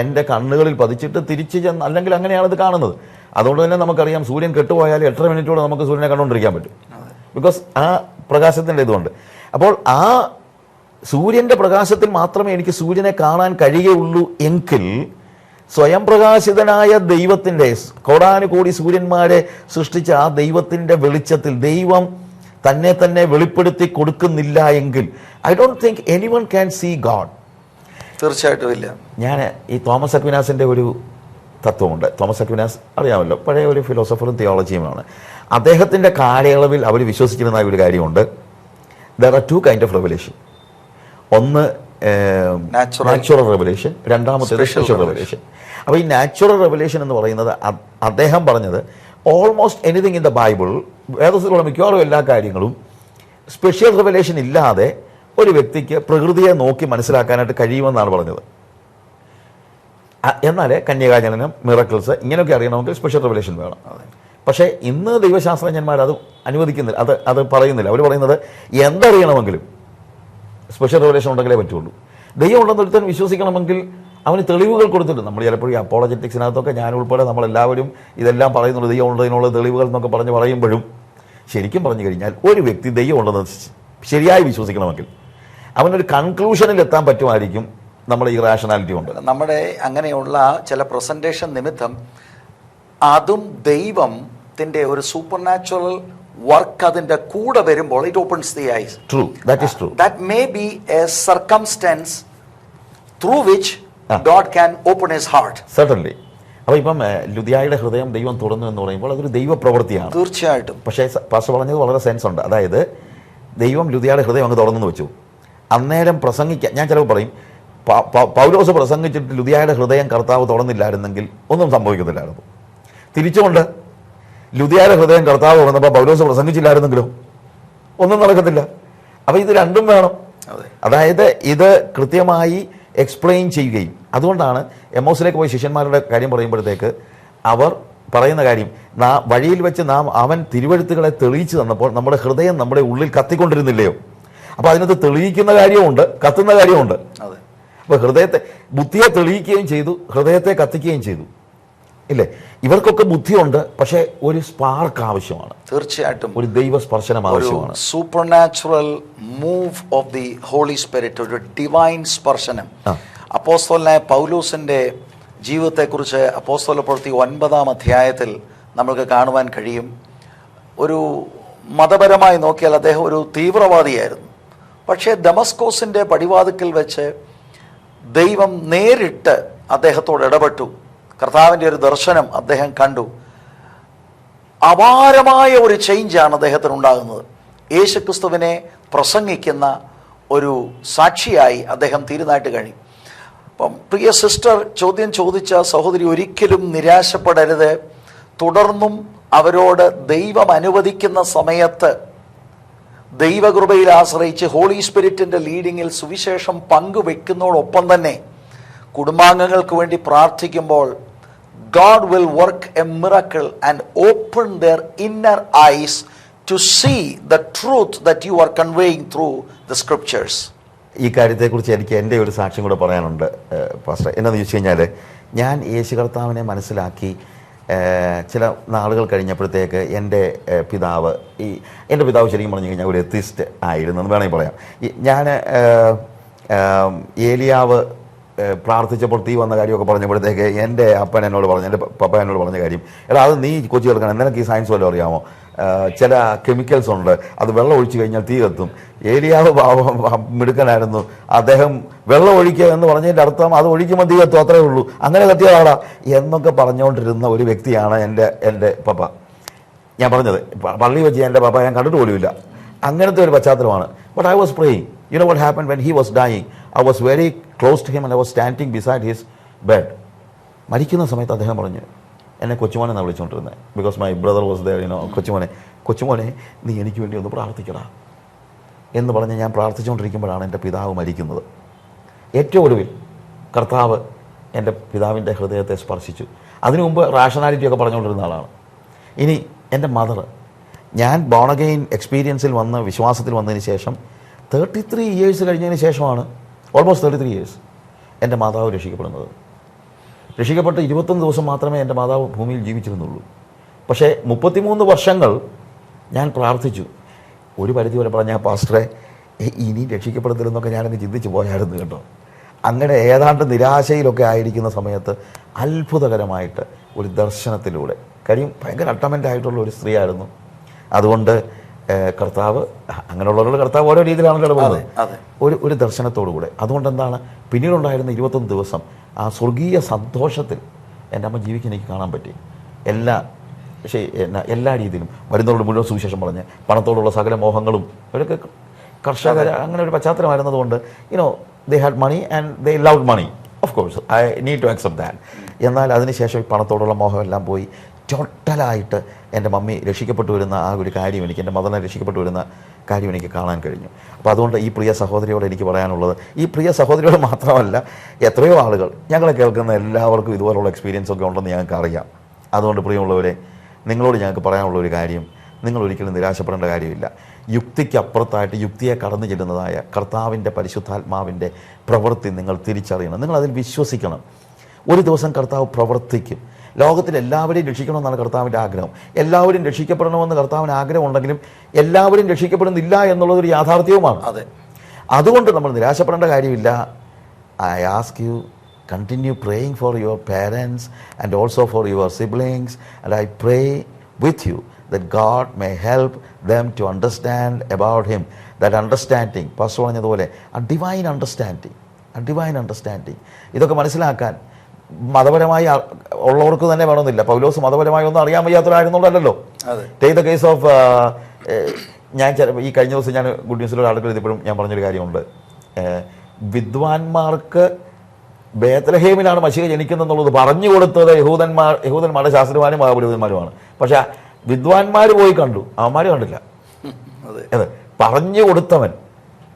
എന്റെ കണ്ണുകളിൽ പതിച്ചിട്ട് തിരിച്ച് ചെന്ന് അല്ലെങ്കിൽ അങ്ങനെയാണ് ഇത് കാണുന്നത്. അതുകൊണ്ട് തന്നെ നമുക്കറിയാം സൂര്യൻ കെട്ടുപോയാൽ എട്ടര മിനിറ്റോടെ നമുക്ക് സൂര്യനെ കണ്ടുകൊണ്ടിരിക്കാൻ പറ്റും. ബിക്കോസ് ആ പ്രകാശത്തിന്റെ ഇതുകൊണ്ട് അപ്പോൾ ആ സൂര്യന്റെ പ്രകാശത്തിൽ മാത്രമേ എനിക്ക് സൂര്യനെ കാണാൻ കഴിയുകയുള്ളൂ എങ്കിൽ സ്വയം പ്രകാശിതനായ ദൈവത്തിന്റെ കോടാനുകോടി സൂര്യന്മാരെ സൃഷ്ടിച്ച ആ ദൈവത്തിന്റെ വെളിച്ചത്തിൽ ദൈവം തന്നെ തന്നെ വെളിപ്പെടുത്തി കൊടുക്കുന്നില്ല എങ്കിൽ I don't think anyone can see God തീർച്ചയായിട്ടും ഇല്ല. ഞാൻ ഈ തോമസ് അക്വിനാസിന്റെ ഒരു തത്വമുണ്ട്. തോമസ് അക്വിനാസ് അറിയാമല്ലോ പഴയ ഒരു ഫിലോസഫറും തിയോളജിയുമാണ് അദ്ദേഹത്തിന്റെ കാലയളവിൽ അവർ വിശ്വസിച്ചിരുന്ന ഒരു കാര്യമുണ്ട്. There are two kind of revelation ഒന്ന് Natural. നാച്ചുറൽ റെവലേഷൻ രണ്ടാമത്തെ സ്പെഷ്യൽ റെവലേഷൻ അപ്പോൾ ഈ നാച്ചുറൽ റെവലേഷൻ എന്ന് പറയുന്നത് അദ്ദേഹം പറഞ്ഞത് almost anything in the Bible വേദത്തിലുള്ള മിക്കവാറും എല്ലാ കാര്യങ്ങളും സ്പെഷ്യൽ റെവലേഷൻ ഇല്ലാതെ ഒരു വ്യക്തിക്ക് പ്രകൃതിയെ നോക്കി മനസ്സിലാക്കാനായിട്ട് കഴിയുമെന്നാണ് പറഞ്ഞത്. എന്നാലേ കന്യകാജനനം മിറക്കിൾസ് ഇങ്ങനെയൊക്കെ അറിയണമെങ്കിൽ സ്പെഷ്യൽ റെവലേഷൻ വേണം. പക്ഷേ ഇന്ന് ദൈവശാസ്ത്രജ്ഞന്മാർ അത് അനുവദിക്കുന്നില്ല. അത് അത് പറയുന്നില്ല. അവർ പറയുന്നത് എന്തറിയണമെങ്കിലും സ്പെഷ്യൽ റെവലേഷൻ ഉണ്ടെങ്കിലേ പറ്റുള്ളൂ. ദൈവം ഉണ്ടെന്ന് ഒരുത്തൻ വിശ്വസിക്കണമെങ്കിൽ അവന് തെളിവുകൾ കൊടുത്തിട്ടുണ്ട്. നമ്മൾ ചിലപ്പോഴും ഈ അപ്പോളജറ്റിക്സിനകത്തൊക്കെ ഞാൻ ഉൾപ്പെടെ നമ്മളെല്ലാവരും ഇതെല്ലാം പറയുന്നുണ്ട്. ദൈവം ഉള്ളതിനുള്ള തെളിവുകൾ എന്നൊക്കെ പറഞ്ഞ് പറയുമ്പോഴും ശരിക്കും പറഞ്ഞു കഴിഞ്ഞാൽ ഒരു വ്യക്തി ദൈവം ഉണ്ടെന്ന് ശരിയായി വിശ്വസിക്കണമെങ്കിൽ അവനൊരു കൺക്ലൂഷനിൽ എത്താൻ പറ്റുമായിരിക്കും. നമ്മുടെ ഈ റാഷണാലിറ്റി കൊണ്ട്. നമ്മുടെ അങ്ങനെയുള്ള ചില പ്രസന്റേഷൻ നിമിത്തം അതും ദൈവത്തിന്റെ ഒരു സൂപ്പർ നാച്ചുറൽ വർക്ക് അതിന്റെ കൂടെ വരുമ്പോൾ it opens the eyes true that is true that may be a circumstance through which. God can open his heart certainly അപ്പോൾ ഇപ്പം ലുധിയായുടെ ഹൃദയം ദൈവം തുറന്നു എന്ന് പറയുമ്പോൾ അതൊരു ദൈവപ്രവൃത്തിയാണ്. തീർച്ചയായിട്ടും. പക്ഷേ പാസ് പാസ്റ്റർ പറഞ്ഞത് വളരെ സെൻസ് ഉണ്ട്. അതായത് ദൈവം ലുദിയായുടെ ഹൃദയം അങ്ങ് തുറന്നു വെച്ചു. അന്നേരം പ്രസംഗിക്കാൻ ഞാൻ ചിലപ്പോൾ പറയും പൗലോസ് പ്രസംഗിച്ചിട്ട് ലുതിയായുടെ ഹൃദയം കർത്താവ് തുറന്നില്ലായിരുന്നെങ്കിൽ ഒന്നും സംഭവിക്കത്തില്ലായിരുന്നു തിരിച്ചുകൊണ്ട് ലുതിയായുടെ ഹൃദയം കർത്താവ് തുറന്നപ്പോൾ പൗലോസ് പ്രസംഗിച്ചില്ലായിരുന്നെങ്കിലോ ഒന്നും നടക്കത്തില്ല. അപ്പോൾ ഇത് രണ്ടും വേണം. അതായത് ഇത് കൃത്യമായി എക്സ്പ്ലെയിൻ ചെയ്യുകയും അതുകൊണ്ടാണ് എം ഒസിലേക്ക് പോയി ശിഷ്യന്മാരുടെ കാര്യം പറയുമ്പോഴത്തേക്ക് അവർ പറയുന്ന കാര്യം നാ വഴിയിൽ വെച്ച് നാം അവൻ തിരുവഴുത്തുകളെ തെളിയിച്ചു തന്നപ്പോൾ നമ്മുടെ ഹൃദയം നമ്മുടെ ഉള്ളിൽ കത്തിക്കൊണ്ടിരുന്നില്ലയോ? അപ്പോൾ അതിനകത്ത് തെളിയിക്കുന്ന കാര്യമുണ്ട് കത്തുന്ന കാര്യമുണ്ട് അതെ. അപ്പോൾ ഹൃദയത്തെ ബുദ്ധിയെ തെളിയിക്കുകയും ചെയ്തു ഹൃദയത്തെ കത്തിക്കുകയും ചെയ്തു. ഇല്ലേ? ഇവർക്കൊക്കെ ബുദ്ധിയുണ്ട് പക്ഷേ ഒരു സ്പാർക്ക് ആവശ്യമാണ്. തീർച്ചയായിട്ടും. ഒരു ദൈവ സ്പർശനം ആവശ്യമാണ്. Supernatural move of the Holy Spirit ഒരു ഡിവൈൻ സ്പർശനം. അപ്പോസ്തോലിനെ അപ്പോസ്തലനായ പൗലൂസിന്റെ ജീവിതത്തെക്കുറിച്ച് അപ്പോസ്തോല പ്രവൃത്തി ഒൻപതാം അധ്യായത്തിൽ നമ്മൾക്ക് കാണുവാൻ കഴിയും. ഒരു മതപരമായി നോക്കിയാൽ അദ്ദേഹം ഒരു തീവ്രവാദിയായിരുന്നു. പക്ഷേ ദമസ്കോസിന്റെ പടിവാതിക്കൽ വെച്ച് ദൈവം നേരിട്ട് അദ്ദേഹത്തോട് ഇടപെട്ടു. കർത്താവിന്റെ ഒരു ദർശനം അദ്ദേഹം കണ്ടു. അപാരമായ ഒരു ചേഞ്ചാണ് അദ്ദേഹത്തിന് ഉണ്ടാകുന്നത് യേശുക്രിസ്തുവിനെ പ്രസംഗിക്കുന്ന ഒരു സാക്ഷിയായി അദ്ദേഹം തീരുന്നതായിട്ട് കഴിയും അപ്പം പ്രിയ സിസ്റ്റർ ചോദ്യം ചോദിച്ച സഹോദരി ഒരിക്കലും നിരാശപ്പെടരുത്. തുടർന്നും അവരോട് ദൈവം അനുവദിക്കുന്ന സമയത്ത് ദൈവകൃപയിൽ ആശ്രയിച്ച് ഹോളി സ്പിരിറ്റിന്റെ ലീഡിങ്ങിൽ സുവിശേഷം പങ്കുവെക്കുന്നതോടൊപ്പം തന്നെ കുടുംബാംഗങ്ങൾക്ക് വേണ്ടി പ്രാർത്ഥിക്കുമ്പോൾ God will work a miracle and open their inner eyes to see the truth that you are conveying through the scriptures ഈ കാര്യത്തെക്കുറിച്ച് എനിക്ക് എന്റെ ഒരു സാക്ഷ്യം കൂടെ പറയാനുണ്ട് പാസ്റ്റർ എന്നാന്ന് ചോദിച്ചു കഴിഞ്ഞാൽ ഞാൻ യേശു കർത്താവിനെ മനസ്സിലാക്കി ചില നാളുകൾ കഴിഞ്ഞപ്പോഴത്തേക്ക് എന്റെ പിതാവ് ഈ എന്റെ പിതാവ് ശരിക്കും പറഞ്ഞു കഴിഞ്ഞാൽ ഒരു എത്തിസ്റ്റ് ആയിരുന്നു എന്ന് വേണമെങ്കിൽ പറയാം. ഞാൻ ഏലിയാവ് പ്രാർത്ഥിച്ചപ്പോൾ തീ വന്ന കാര്യമൊക്കെ പറഞ്ഞപ്പോഴത്തേക്ക് എന്റെ അപ്പൻ എന്നോട് പറഞ്ഞു എന്റെ പപ്പ എന്നോട് പറഞ്ഞ കാര്യം എടാ അത് നീ കൊച്ചു കേൾക്കണം നിനക്ക് ഈ സയൻസ് വല്ലതും അറിയാമോ? ചില കെമിക്കൽസ് ഉണ്ട് അത് വെള്ളം ഒഴിച്ചു കഴിഞ്ഞാൽ തീ കത്തും. ഏലിയാവ് മിടുക്കനായിരുന്നു അദ്ദേഹം വെള്ളം ഒഴിക്കുക എന്ന് പറഞ്ഞതിന്റെ അർത്ഥം അത് ഒഴിക്കുമ്പോൾ തീ കത്തും അത്രേ ഉള്ളൂ. അങ്ങനെ കത്തിയതാടാ. എന്നൊക്കെ പറഞ്ഞുകൊണ്ടിരുന്ന ഒരു വ്യക്തിയാണ് എന്റെ എന്റെ പപ്പ. ഞാൻ പറഞ്ഞത് പള്ളി വെച്ച് എന്റെ പപ്പ ഞാൻ കണ്ടിട്ട് പോലുമില്ല. അങ്ങനത്തെ ഒരു പശ്ചാത്തലമാണ്. But I was praying you know what happen when he was dying I was very close to him and I was standing beside his bed മരിക്കുന്ന സമയത്ത് അദ്ദേഹം പറഞ്ഞു എന്നെ കൊച്ചുമോനെ എന്നാണ് വിളിച്ചുകൊണ്ടിരുന്നത് because my brother was the you know കൊച്ചുമോനെ. കൊച്ചുമോനെ നീ എനിക്ക് വേണ്ടി ഒന്ന് പ്രാർത്ഥിക്കടാ. എന്ന് പറഞ്ഞ് ഞാൻ പ്രാർത്ഥിച്ചുകൊണ്ടിരിക്കുമ്പോഴാണ് എന്റെ പിതാവ് മരിക്കുന്നത്. ഏറ്റവും ഒടുവിൽ കർത്താവ് എന്റെ പിതാവിന്റെ ഹൃദയത്തെ സ്പർശിച്ചു. അതിനു മുമ്പ് റാഷണാലിറ്റി ഒക്കെ പറഞ്ഞുകൊണ്ടിരുന്ന ആളാണ്. ഇനി എന്റെ മദർ ഞാൻ ബോണഗെയിൻ എക്സ്പീരിയൻസിൽ വന്ന് വിശ്വാസത്തിൽ വന്നതിന് ശേഷം തേർട്ടി ത്രീ ഇയേഴ്സ് കഴിഞ്ഞതിന് ശേഷമാണ് ഓൾമോസ്റ്റ് തേർട്ടി ത്രീ ഇയേഴ്സ് എന്റെ മാതാവ് രക്ഷിക്കപ്പെടുന്നത്. രക്ഷിക്കപ്പെട്ട് ഇരുപത്തൊന്ന് ദിവസം മാത്രമേ എന്റെ മാതാവ് ഭൂമിയിൽ ജീവിച്ചിരുന്നുള്ളൂ. പക്ഷേ മുപ്പത്തിമൂന്ന് വർഷങ്ങൾ ഞാൻ പ്രാർത്ഥിച്ചു. ഒരു പരിധി വരെ പറഞ്ഞ പാസ്റ്ററെ "ഏ, ഇനി രക്ഷിക്കപ്പെടുന്നില്ലെന്നൊക്കെ ഞാനങ്ങ് ചിന്തിച്ച് പോയായിരുന്നു കേട്ടോ. അങ്ങനെ ഏതാണ്ട് നിരാശയിലൊക്കെ ആയിരിക്കുന്ന സമയത്ത് അത്ഭുതകരമായിട്ട് ഒരു ദർശനത്തിലൂടെ കാര്യം ഭയങ്കര അട്ടമെന്റ് ആയിട്ടുള്ള ഒരു സ്ത്രീയായിരുന്നു. അതുകൊണ്ട് കർത്താവ് അങ്ങനെയുള്ളവരുടെ കർത്താവ് ഓരോ രീതിയിലാണല്ലോ ഇടപെടുന്നത് ഒരു ഒരു ഒരു ദർശനത്തോടുകൂടെ. അതുകൊണ്ട് എന്താണ് പിന്നീടുണ്ടായിരുന്ന ഇരുപത്തൊന്ന് ദിവസം ആ സ്വർഗീയ സന്തോഷത്തിൽ എന്റെ അമ്മ ജീവിക്കാൻ എനിക്ക് കാണാൻ പറ്റി. എല്ലാ പക്ഷേ എന്നാ എല്ലാ രീതിയിലും. വരുന്നവരുടെ മുഴുവൻ സുവിശേഷം പറഞ്ഞ് പണത്തോടുള്ള സകല മോഹങ്ങളും അവരൊക്കെ കർഷകർ അങ്ങനെ ഒരു പശ്ചാത്തലമായിരുന്നതുകൊണ്ട് you know they had money and they love money of course I need to accept that എന്നാൽ അതിനുശേഷം ഈ പണത്തോടുള്ള മോഹമെല്ലാം പോയി ടോട്ടലായിട്ട് എന്റെ മമ്മി രക്ഷിക്കപ്പെട്ടു വരുന്ന ആ ഒരു കാര്യം എനിക്ക് എന്റെ മദറിനെ രക്ഷിക്കപ്പെട്ടു വരുന്ന കാര്യം എനിക്ക് കാണാൻ കഴിഞ്ഞു. അപ്പോൾ അതുകൊണ്ട് ഈ പ്രിയ സഹോദരിയോട് എനിക്ക് പറയാനുള്ളത് ഈ പ്രിയ സഹോദരിയോട് മാത്രമല്ല എത്രയോ ആളുകൾ ഞങ്ങളെ കേൾക്കുന്ന എല്ലാവർക്കും ഇതുപോലുള്ള എക്സ്പീരിയൻസ് ഒക്കെ ഉണ്ടെന്ന് ഞങ്ങൾക്ക് അറിയാം. അതുകൊണ്ട് പ്രിയമുള്ളവരെ നിങ്ങളോട് ഞങ്ങൾക്ക് പറയാനുള്ള ഒരു കാര്യം നിങ്ങൾ ഒരിക്കലും നിരാശപ്പെടേണ്ട കാര്യമില്ല. യുക്തിക്കപ്പുറത്തായിട്ട് യുക്തിയെ കടന്നു ചെല്ലുന്നതായ കർത്താവിന്റെ പരിശുദ്ധാത്മാവിന്റെ പ്രവൃത്തി നിങ്ങൾ തിരിച്ചറിയണം. നിങ്ങൾ അതിൽ വിശ്വസിക്കണം. ഒരു ദിവസം കർത്താവ് പ്രവർത്തിക്കും. ലോകത്തിൽ എല്ലാവരെയും രക്ഷിക്കണമെന്നാണ് കർത്താവിന്റെ ആഗ്രഹം. എല്ലാവരും രക്ഷിക്കപ്പെടണമെന്ന് കർത്താവിന് ആഗ്രഹമുണ്ടെങ്കിലും എല്ലാവരും രക്ഷിക്കപ്പെടുന്നില്ല എന്നുള്ളതൊരു യാഥാർത്ഥ്യവുമാണ്. അതെ. അതുകൊണ്ട് നമ്മൾ നിരാശപ്പെടേണ്ട കാര്യമില്ല. I ask you continue praying for your parents and also for your siblings and I pray with you that God may help them to understand about him that understanding first പറഞ്ഞതുപോലെ ആ ഡിവൈൻ അണ്ടർസ്റ്റാൻഡിങ് ആ divine understanding ഇതൊക്കെ മനസ്സിലാക്കാൻ മതപരമായി ഉള്ളവർക്ക് തന്നെ വേണമെന്നില്ല. പൗലോസ് മതപരമായി ഒന്നും അറിയാൻ വയ്യാത്തവരായിരുന്നുള്ളല്ലോ ടേക്ക് ദ കേസ് ഓഫ് ഞാൻ ഈ കഴിഞ്ഞ ദിവസം ഞാൻ ഗുഡ് ന്യൂസിലൊരു ആർട്ടിക്കിൾ എഴുതിയപ്പോഴും ഞാൻ പറഞ്ഞൊരു കാര്യമുണ്ട്. വിദ്വാൻമാർക്ക് ബേത്തലഹേമിലാണ് മഷിക ജനിക്കുന്നതെന്നുള്ളത് പറഞ്ഞു കൊടുത്തത് യഹൂദന്മാർ യഹൂദന്മാരുടെ ശാസ്ത്രമാരും മഹാപുരോഹിതന്മാരുമാണ്. പക്ഷെ വിദ്വാൻമാർ പോയി കണ്ടു. അവന്മാർ കണ്ടില്ല. അതെ. പറഞ്ഞു കൊടുത്തവൻ.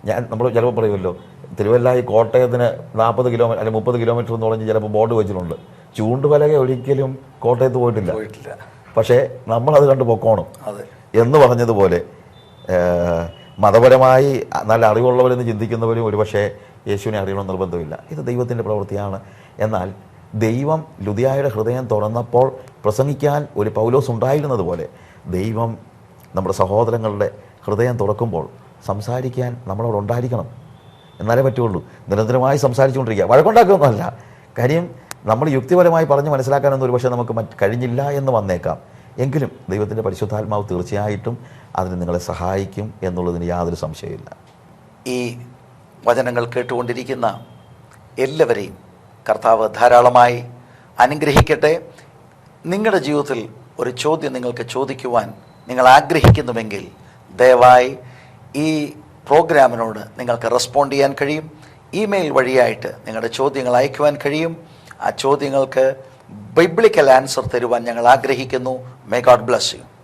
ഞാൻ നമ്മൾ ചിലപ്പോൾ പറയുമല്ലോ തിരുവല്ലായി കോട്ടയത്തിന് നാൽപ്പത് കിലോമീറ്റർ അല്ലെങ്കിൽ മുപ്പത് കിലോമീറ്റർ എന്ന് പറഞ്ഞ് ചിലപ്പോൾ ബോർഡ് വെച്ചിട്ടുണ്ട്. ചൂണ്ടുപലക ഒരിക്കലും കോട്ടയത്ത് പോയിട്ടില്ല. പോയിട്ടില്ല. പക്ഷേ നമ്മളത് കണ്ട് പൊക്കോണം. എന്ന് പറഞ്ഞതുപോലെ മതപരമായി നല്ല അറിവുള്ളവരെന്ന് ചിന്തിക്കുന്നവരും ഒരുപക്ഷെ യേശുവിനെ അറിയണമെന്ന് നിർബന്ധമില്ല. ഇത് ദൈവത്തിന്റെ പ്രവൃത്തിയാണ്. എന്നാൽ ദൈവം ലുതിയായുടെ ഹൃദയം തുറന്നപ്പോൾ പ്രസംഗിക്കാൻ ഒരു പൗലോസ് ഉണ്ടായിരുന്നത് പോലെ ദൈവം നമ്മുടെ സഹോദരങ്ങളുടെ ഹൃദയം തുറക്കുമ്പോൾ സംസാരിക്കാൻ നമ്മളവിടെ ഉണ്ടായിരിക്കണം. എന്നാലേ പറ്റുള്ളൂ. നിരന്തരമായി സംസാരിച്ചുകൊണ്ടിരിക്കുക. വഴക്കുണ്ടാക്കുകയൊന്നുമല്ല കാര്യം നമ്മൾ യുക്തിപരമായി പറഞ്ഞ് മനസ്സിലാക്കാനൊന്നും ഒരുപക്ഷെ നമുക്ക് കഴിഞ്ഞില്ല എന്ന് വന്നേക്കാം. എങ്കിലും ദൈവത്തിന്റെ പരിശുദ്ധാത്മാവ് തീർച്ചയായിട്ടും അതിന് നിങ്ങളെ സഹായിക്കും എന്നുള്ളതിന് യാതൊരു സംശയമില്ല ഈ വചനങ്ങൾ കേട്ടുകൊണ്ടിരിക്കുന്ന എല്ലാവരെയും കർത്താവ് ധാരാളമായി അനുഗ്രഹിക്കട്ടെ. നിങ്ങളുടെ ജീവിതത്തിൽ ഒരു ചോദ്യം നിങ്ങൾക്ക് ചോദിക്കുവാൻ നിങ്ങൾ ആഗ്രഹിക്കുന്നുവെങ്കിൽ ദയവായി ഈ പ്രോഗ്രാമിനോട് നിങ്ങൾക്ക് റെസ്പോണ്ട് ചെയ്യാൻ കഴിയും. ഇമെയിൽ വഴിയായിട്ട് നിങ്ങളുടെ ചോദ്യങ്ങൾ അയക്കുവാൻ കഴിയും. ആ ചോദ്യങ്ങൾക്ക് ബൈബിളിക്കൽ ആൻസർ തരുവാൻ ഞങ്ങൾ ആഗ്രഹിക്കുന്നു. May God bless you